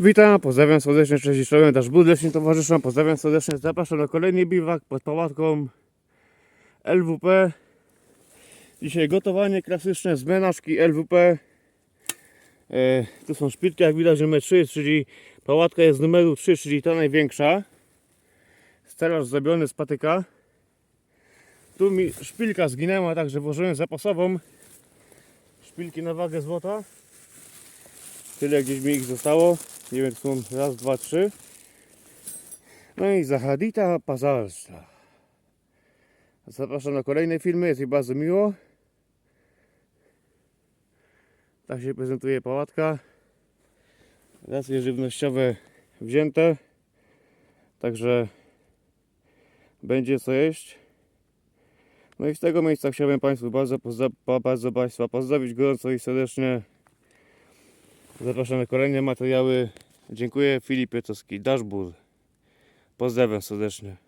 Witam, pozdrawiam serdecznie, cześć czołem, dasz leśnym towarzyszom, pozdrawiam serdecznie, zapraszam na kolejny biwak pod pałatką LWP. Dzisiaj gotowanie klasyczne z menażki LWP. E, tu są szpilki, jak widać numer 3, czyli pałatka jest z numeru 3, czyli ta największa. Stelaż zrobiony z patyka. Tu mi szpilka zginęła, także włożyłem zapasową. Szpilki na wagę złota. Tyle gdzieś mi ich zostało. Nie wiem, są raz, dwa, trzy. No i Zahadita Pazalska. Zapraszam na kolejne filmy, jest mi bardzo miło. Tak się prezentuje pałatka. Racje żywnościowe wzięte. Także będzie co jeść. No i z tego miejsca chciałbym Państwu bardzo, bardzo Państwa pozdrowić gorąco i serdecznie. Zapraszam na kolejne materiały. Dziękuję. Filip Pietowski, Dashboard. Pozdrawiam serdecznie.